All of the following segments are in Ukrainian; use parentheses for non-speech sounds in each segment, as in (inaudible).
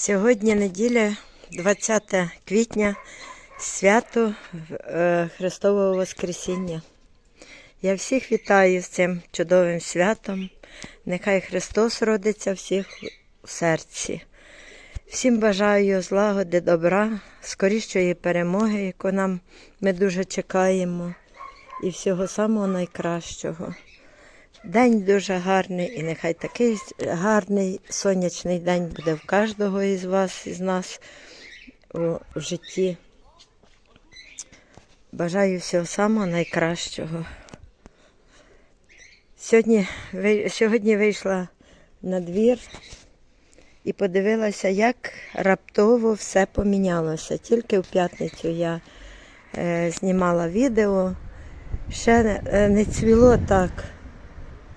Сьогодні неділя, 20 квітня, свято е, Христового Воскресіння. Я всіх вітаю з цим чудовим святом. Нехай Христос родиться всіх в серці. Всім бажаю злагоди, добра, скорішої перемоги, яку нам ми дуже чекаємо, і всього самого найкращого. День дуже гарний, і нехай такий гарний сонячний день буде в кожного із вас, із нас у житті. Бажаю всього самого найкращого. Сьогодні, сьогодні вийшла на двір і подивилася, як раптово все помінялося. Тільки в п'ятницю я е, знімала відео. Ще е, не цвіло так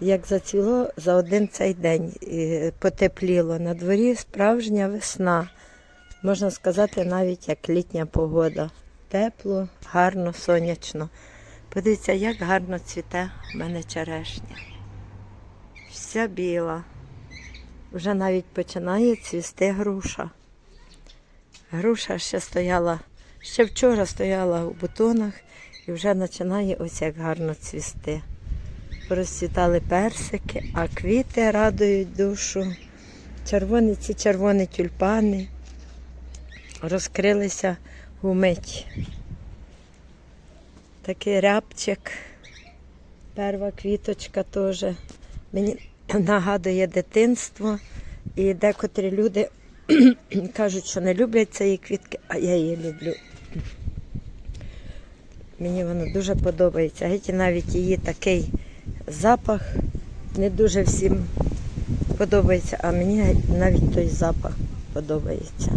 як зацвіло за один цей день. Потепліло. На дворі справжня весна. Можна сказати, навіть як літня погода. Тепло, гарно, сонячно. Подивіться, як гарно цвіте в мене черешня. Вся біла. Вже навіть починає цвісти груша. Груша ще стояла, ще вчора стояла у бутонах і вже починає ось як гарно цвісти розцвітали персики, а квіти радують душу. Червоні ці червоні тюльпани розкрилися вмить. Такий рябчик, перша квіточка теж. Мені нагадує дитинство. І декотрі люди (clears throat) кажуть, що не люблять цієї квітки, а я її люблю. Мені воно дуже подобається. Геть навіть її такий запах не дуже всім подобається, а мені навіть той запах подобається.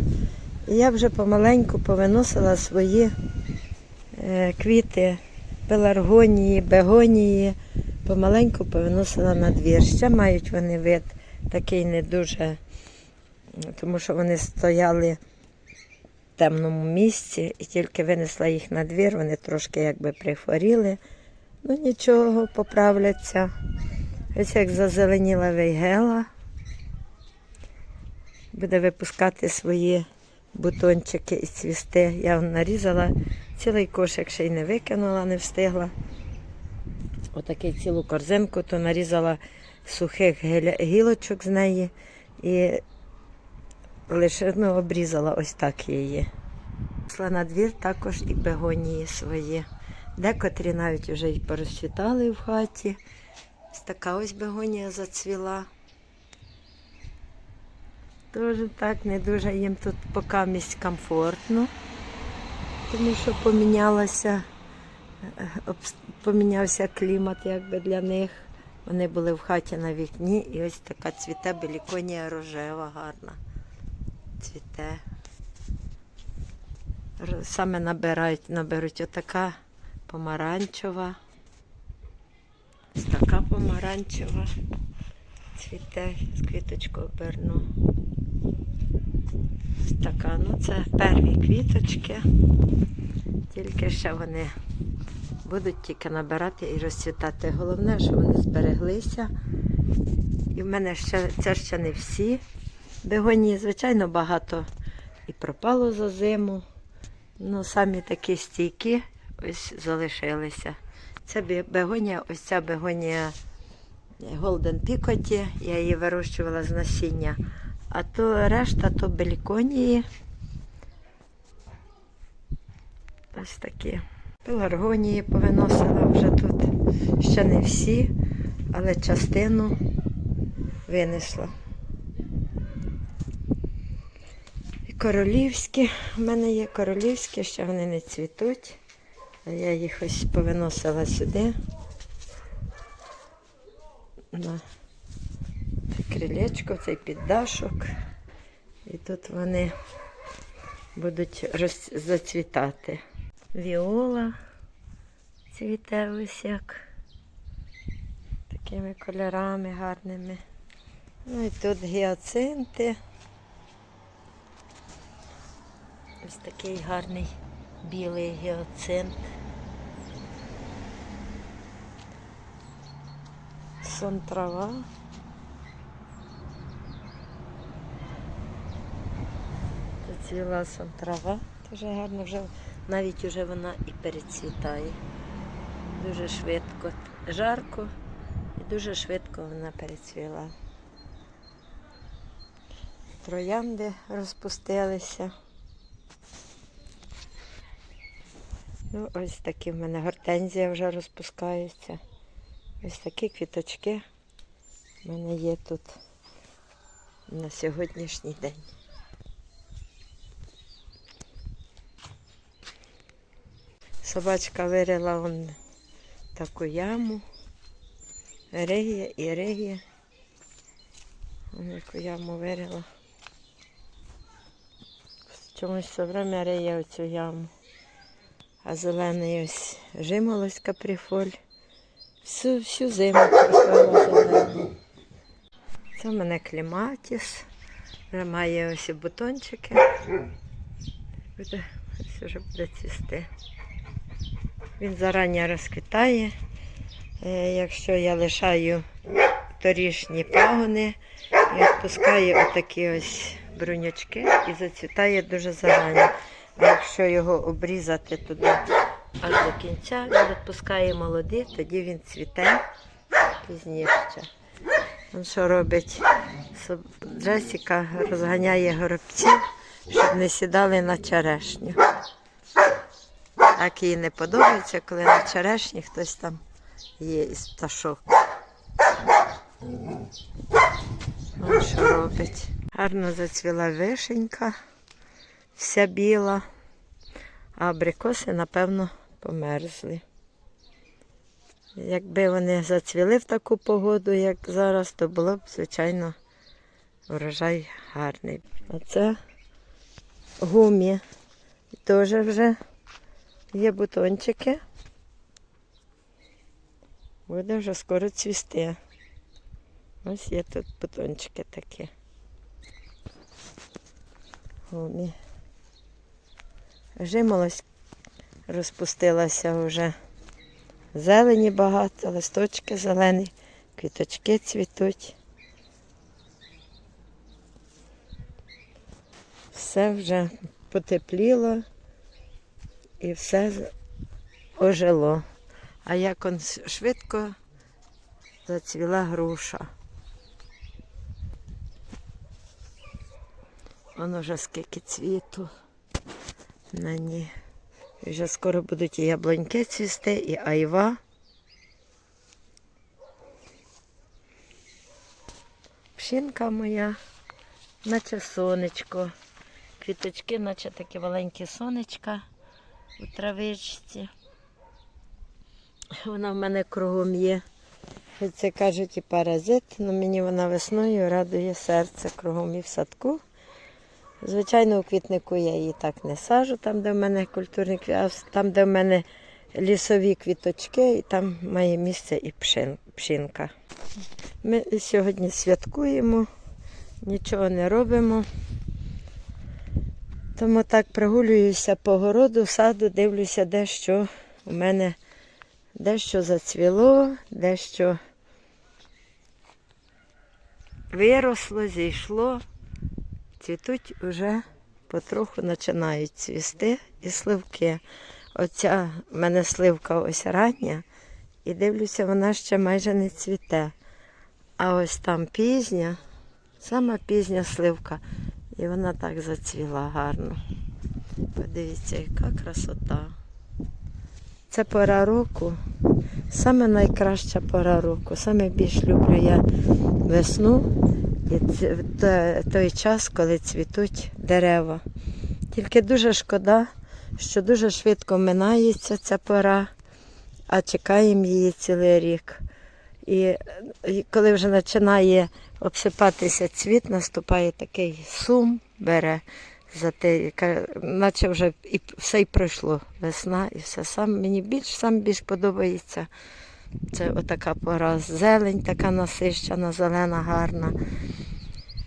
І я вже помаленьку повиносила свої е, квіти, пеларгонії, бегонії, помаленьку повиносила на двір. Ще мають вони вид такий не дуже, тому що вони стояли в темному місці і тільки винесла їх на двір, вони трошки якби прихворіли. Ну нічого, поправляться. Ось як зазеленіла вейгела. Буде випускати свої бутончики і цвісти. Я нарізала цілий кошик ще й не викинула, не встигла. Отакий цілу корзинку, то нарізала сухих гілочок з неї і лише ну, обрізала ось так її. Пішла на двір також і бегонії свої. Декотрі навіть вже й порозцвітали в хаті. Ось така ось бегонія зацвіла. Дуже так, не дуже їм тут поки місць комфортно, тому що помінялося, е, помінявся клімат якби для них. Вони були в хаті на вікні і ось така цвіте беліконія рожева, гарна. Цвіте. Саме набирають, наберуть отака помаранчева. Ось така помаранчева. Цвіте, з квіточку оберну. Ось така, ну це перві квіточки. Тільки ще вони будуть тільки набирати і розцвітати. Головне, що вони збереглися. І в мене ще це ще не всі бегонії. Звичайно, багато і пропало за зиму. Ну, самі такі стійкі ось залишилися. Це бе- бегонія, ось ця бегонія Golden Picot, я її вирощувала з насіння. А то решта то беліконії. Ось такі. Пеларгонії повиносила вже тут. Ще не всі, але частину винесла. І королівські. У мене є королівські, ще вони не цвітуть. Я їх ось повиносила сюди. На крилечко, цей піддашок. І тут вони будуть роз... зацвітати. Віола цвіте ось як. Такими кольорами гарними. Ну і тут гіацинти. Ось такий гарний білий гіацинт. Сон трава. Зацвіла сон трава, дуже гарно вже, навіть уже вона і перецвітає. Дуже швидко. Жарко і дуже швидко вона перецвіла. Троянди розпустилися. Ну, ось такі в мене гортензія вже розпускаються. Ось такі квіточки в мене є тут на сьогоднішній день. Собачка вирила он таку яму. Риє і риє. Вон яку яму вирила. Чомусь все время риє оцю яму. А зелений ось жимолость каприфоль. Всю, всю зиму простояла. Це в мене кліматіс. Вже має ось бутончики. Буде, ось вже буде цвісти. Він зарані розквітає. Е, Якщо я лишаю торішні пагони відпускаю отакі ось брунячки і зацвітає дуже зарані. А якщо його обрізати туди аж до кінця, він відпускає молоді, тоді він цвіте пізніше. Він що робить? Джесіка розганяє горобців, щоб не сідали на черешню. Так їй не подобається, коли на черешні хтось там є із пташок. Ось що робить. Гарно зацвіла вишенька, вся біла, а абрикоси, напевно, померзли. Якби вони зацвіли в таку погоду, як зараз, то було б, звичайно, урожай гарний. А це гумі. Теж вже є бутончики. Буде вже скоро цвісти. Ось є тут бутончики такі. Гумі. Жимолость розпустилася вже. Зелені багато, листочки зелені, квіточки цвітуть. Все вже потепліло і все ожило. А як он швидко зацвіла груша. Воно вже скільки цвіту на ній. Вже скоро будуть і яблуньки цвісти, і айва. Пшінка моя, наче сонечко. Квіточки, наче такі маленькі сонечка у травичці. Вона в мене кругом є. Це кажуть і паразит, але мені вона весною радує серце кругом і в садку. Звичайно, у квітнику я її так не сажу, там, де в мене культурні а там, де в мене лісові квіточки, і там має місце і пшин- пшінка. Ми сьогодні святкуємо, нічого не робимо. Тому так прогулююся по городу, саду, дивлюся, де що у мене дещо зацвіло, дещо виросло, зійшло. Цвітуть вже потроху починають цвісти і сливки. Оця в мене сливка ось рання, і дивлюся, вона ще майже не цвіте. А ось там пізня, сама пізня сливка, і вона так зацвіла гарно. Подивіться, яка красота. Це пора року, саме найкраща пора року. Саме більш люблю я весну і ц- той час, коли цвітуть дерева. Тільки дуже шкода, що дуже швидко минається ця пора, а чекаємо її цілий рік. І коли вже починає обсипатися цвіт, наступає такий сум, бере за те, наче вже і все й пройшло. Весна і все. Сам, мені більш, сам більш подобається. Це отака пора. Зелень така насищена, зелена, гарна.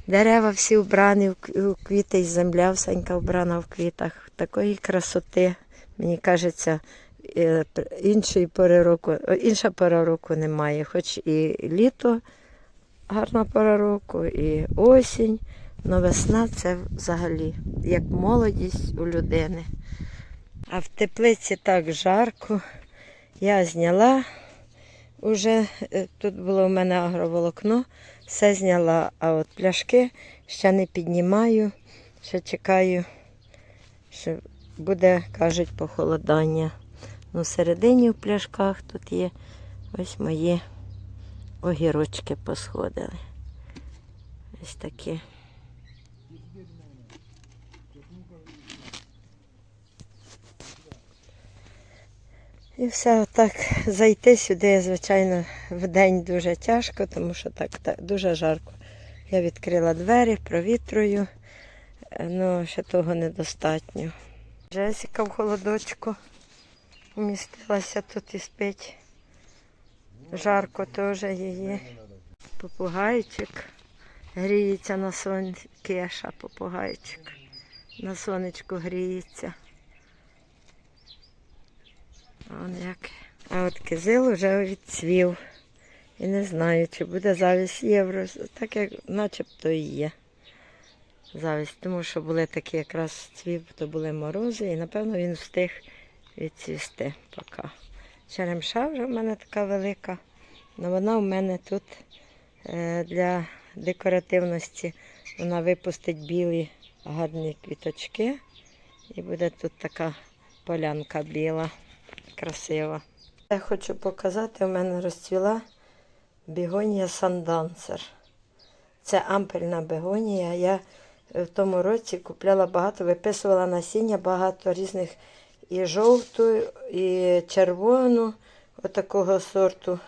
Дерева всі вбрані у квіти, і земля всенька вбрана в квітах. Такої красоти, мені кажеться, е, іншої пори року, інша пора року немає. Хоч і літо гарна пора року, і осінь. Но весна це взагалі як молодість у людини. А в теплиці так жарко. Я зняла уже, е, тут було у мене агроволокно, все зняла, а от пляшки ще не піднімаю, ще чекаю, що буде, кажуть, похолодання. Ну, всередині в пляшках тут є ось мої огірочки посходили. Ось такі. І все отак зайти сюди, звичайно, в день дуже тяжко, тому що так, так дуже жарко. Я відкрила двері, провітрую, але ще того недостатньо. Джесіка в холодочку вмістилася тут і спить. Жарко теж її. Попугайчик гріється на сонці, кеша попугайчик. На сонечку гріється. Он як. А от кизил вже відцвів. І не знаю, чи буде завість євро. Так як начебто і є. Завість, тому що були такі якраз цвів, то були морози, і напевно він встиг відцвісти поки. Черемша вже в мене така велика. але вона в мене тут е, для декоративності. Вона випустить білі гарні квіточки. І буде тут така полянка біла красива. Я хочу показати, у мене розцвіла бігонія сандансер. Це ампельна бегонія. Я в тому році купляла багато, виписувала насіння, багато різних і жовту, і червону, отакого сорту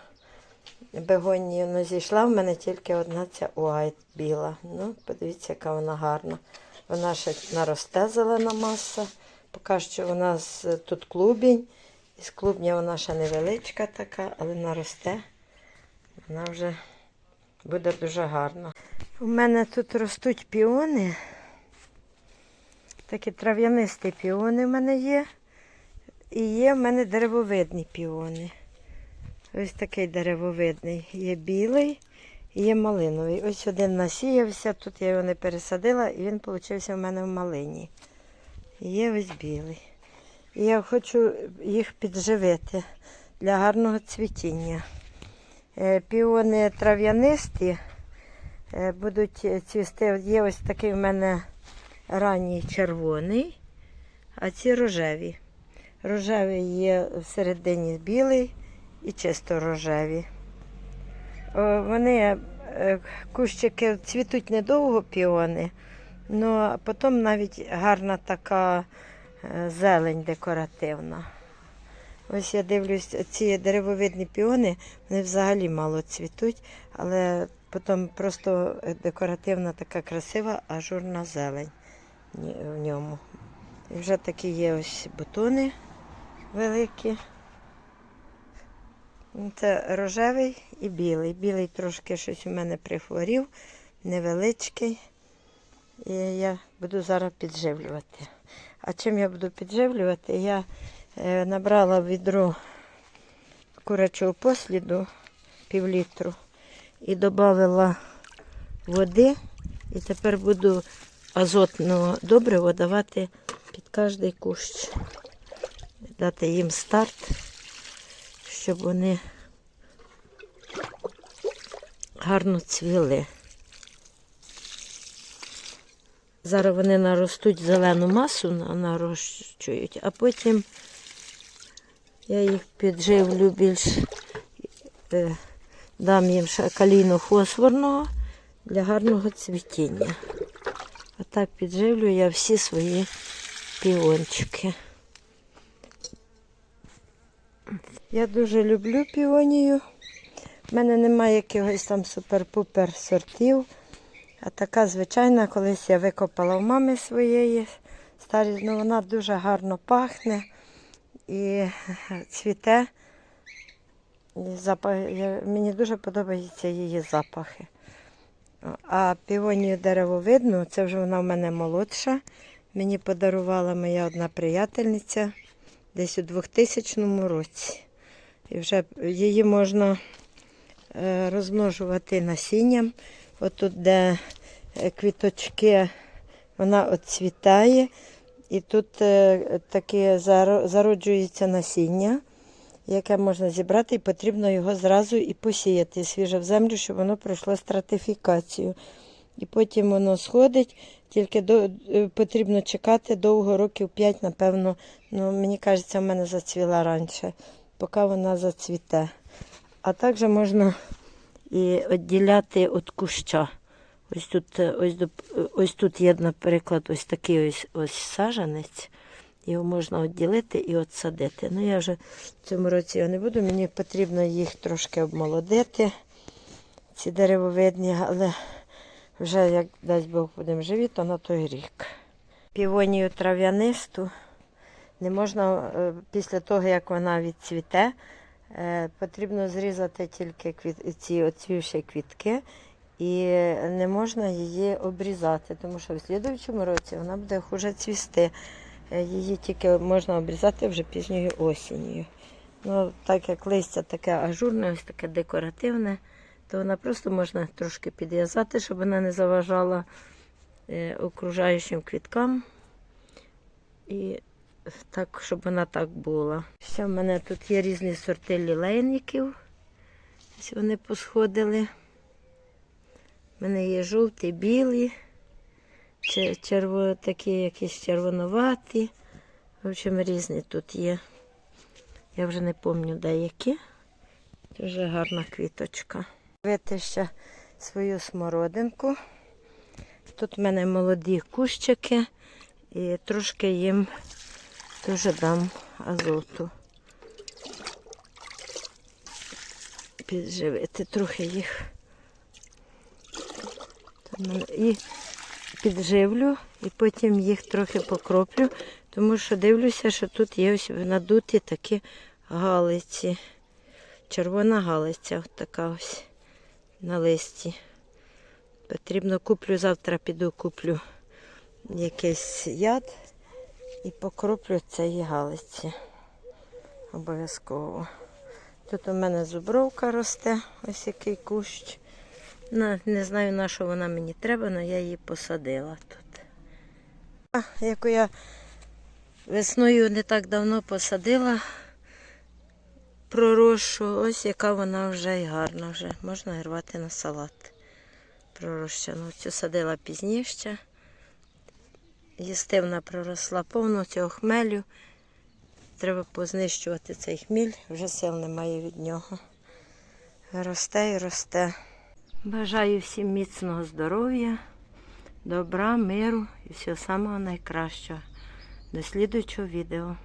бегонії. Ну, зійшла в мене тільки одна ця уайт біла. Ну, подивіться, яка вона гарна. Вона ще наросте зелена маса. Поки що у нас е, тут клубінь. Із клубня вона ще невеличка така, але наросте. Вона вже буде дуже гарна. У мене тут ростуть піони. Такі трав'янисті піони в мене є. І є в мене деревовидні піони. Ось такий деревовидний. Є білий і є малиновий. Ось один насіявся, тут я його не пересадила, і він получився в мене в малині. Є ось білий. Я хочу їх підживити для гарного цвітіння. Е, Піони трав'янисті е, будуть цвісти. Є ось такий в мене ранній червоний, а ці рожеві. Рожевий є всередині білий і чисто рожеві. Вони е, кущики цвітуть недовго піони, але потім навіть гарна така зелень декоративна. Ось я дивлюсь, ці деревовидні піони, вони взагалі мало цвітуть, але потім просто декоративна така красива ажурна зелень в ньому. І вже такі є ось бутони великі. Це рожевий і білий. Білий трошки щось у мене прихворів, невеличкий. І я буду зараз підживлювати. А чим я буду підживлювати? Я е, набрала відро курячого посліду пів літру і додала води. І тепер буду азотного добрива давати під кожний кущ. Дати їм старт, щоб вони гарно цвіли. Зараз вони наростуть зелену масу, нарощують, а потім я їх підживлю більш, е, дам їм ще калійну фосфорного для гарного цвітіння. А так підживлю я всі свої піончики. Я дуже люблю піонію. У мене немає якогось там супер-пупер сортів. А така звичайна, колись я викопала в мами своєї старі, ну вона дуже гарно пахне і цвіте. І запах, мені дуже подобаються її запахи. А півонію деревовидну, це вже вона в мене молодша. Мені подарувала моя одна приятельниця десь у 2000 році. І вже її можна е, розмножувати насінням. Отут, де е, квіточки, вона оцвітає. І тут е, таке зароджується насіння, яке можна зібрати, і потрібно його зразу і посіяти свіже в землю, щоб воно пройшло стратифікацію. І потім воно сходить, тільки до, е, потрібно чекати довго, років 5, напевно. Ну, мені кажеться, в мене зацвіла раніше, поки вона зацвіте. А також можна і відділяти від куща. Ось тут, е, ось, ось тут є, наприклад, ось такий ось, ось сажанець. Його можна відділити і отсадити. Ну, я вже в цьому році його не буду. Мені потрібно їх трошки обмолодити, ці деревовидні, але вже, як дасть Бог, будемо живі, то на той рік. Півонію трав'янисту не можна е, після того, як вона відцвіте, е, потрібно зрізати тільки квіт, ці оцвівші квітки і не можна її обрізати, тому що в слідуючому році вона буде хуже цвісти. Е, Її тільки можна обрізати вже пізньою осінню. Ну, так як листя таке ажурне, ось таке декоративне, то вона просто можна трошки підв'язати, щоб вона не заважала е, окружаючим квіткам. І так, щоб вона так була. Ще в мене тут є різні сорти лілейників. Ось вони посходили. У мене є жовті, білі, черво, такі якісь червонуваті. В общем, різні тут є. Я вже не пам'ятаю деякі. Дуже гарна квіточка. Вити ще свою смородинку. Тут в мене молоді кущики і трошки їм теж дам азоту. Підживити трохи їх. І підживлю, і потім їх трохи покроплю, тому що дивлюся, що тут є ось надуті такі галиці. Червона галиця от така ось на листі. Потрібно куплю, завтра піду куплю якийсь яд і покроплю цієї галиці. Обов'язково. Тут у мене зубровка росте, ось який кущ. Не знаю, на що вона мені треба, але я її посадила тут. А, яку я весною не так давно посадила, пророщу, ось яка вона вже і гарна вже. Можна рвати на салат. Пророщену. Цю садила пізніше. Їстивна проросла повно цього хмелю. Треба познищувати цей хміль, вже сил немає від нього. Росте і росте. Бажаю всім міцного здоров'я, добра, миру і всього самого найкращого. До слідуючого відео.